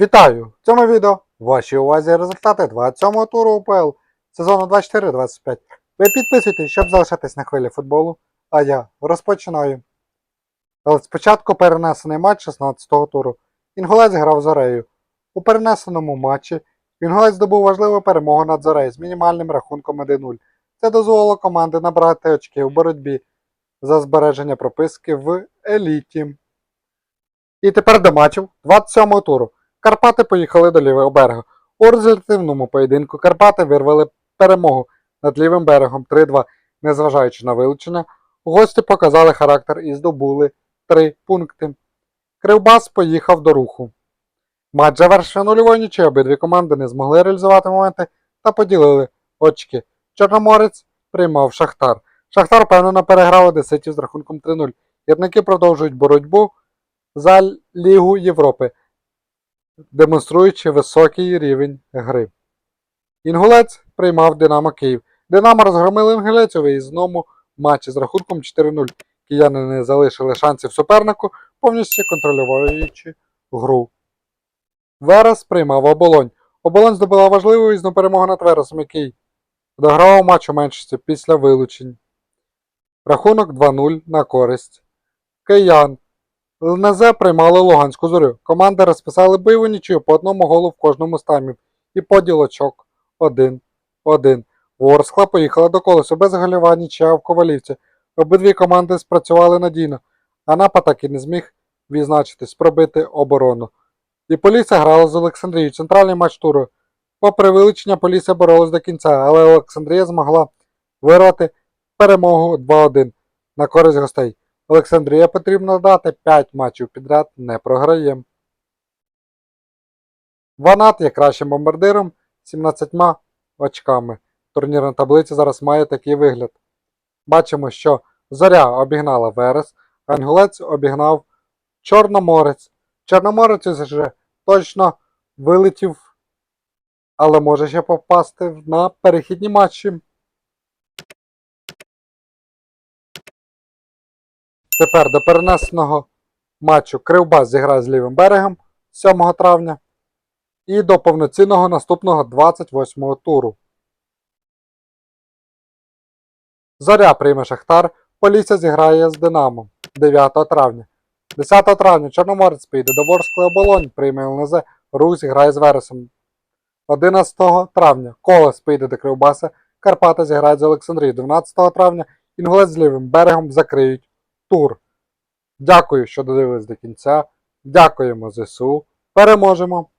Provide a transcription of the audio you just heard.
Вітаю! В цьому відео в вашій увазі результати 27-го туру УПЛ сезону 24-25. Ви підписуйтесь, щоб залишатись на хвилі футболу, а я розпочинаю. Але спочатку перенесений матч 16-го туру. Інгулець грав з Орею. У перенесеному матчі Інгулець здобув важливу перемогу над Зорею з мінімальним рахунком 1-0. Це дозволило команді набрати очки у боротьбі за збереження прописки в еліті. І тепер до матчів 27-го туру. Карпати поїхали до лівого берега. У результативному поєдинку Карпати вирвали перемогу над лівим берегом 3-2. Незважаючи на вилучення, гості показали характер і здобули 3 пункти. Кривбас поїхав до руху. Матч завершив нульовою нічого, обидві команди не змогли реалізувати моменти та поділили очки. Чорноморець приймав Шахтар. Шахтар впевнено переграв одеситів з рахунком 3-0. Гірники продовжують боротьбу за Лігу Європи демонструючи високий рівень гри. Інгулець приймав Динамо Київ. Динамо розгромили інгулець у виїзному матчі з рахунком 4-0. Кияни не залишили шансів супернику, повністю контролюючи гру. Верес приймав оболонь. Оболонь здобула важливу виїзну перемогу над Вересом, який догравав матч у меншості після вилучень. Рахунок 2-0 на користь. Киян ЛНЗ приймали Луганську зорю. Команди розписали бойову нічию по одному голу в кожному з таймів і поділ очок 1-1. Ворскла поїхала до колесу без голюва нічия в Ковалівці. Обидві команди спрацювали надійно, а напад так і не зміг відзначитись, пробити оборону. І Полісся грала з Олександрією. Центральний матч туру. Попри вилучення, Полісся боролась до кінця, але Олександрія змогла вирвати перемогу 2-1 на користь гостей. Олександрія потрібно дати 5 матчів підряд не програє. Ванат є кращим бомбардиром 17 очками. Турнірна таблиця зараз має такий вигляд. Бачимо, що Зоря обігнала Верес, а Інгулець обігнав Чорноморець. Чорноморець вже точно вилетів, але може ще попасти на перехідні матчі. Тепер до перенесеного матчу Кривбас зіграє з лівим берегом 7 травня і до повноцінного наступного 28 туру. Зоря прийме Шахтар, Полісся зіграє з Динамо 9 травня. 10 травня Чорноморець піде до Ворскли оболонь, прийме ЛНЗ, Рух зіграє з Вересом. 11 травня Колес піде до Кривбаса, Карпати зіграють з Олександрією. 12 травня Інгулець з лівим берегом закриють тур. Дякую, що додивились до кінця. Дякуємо ЗСУ. Переможемо!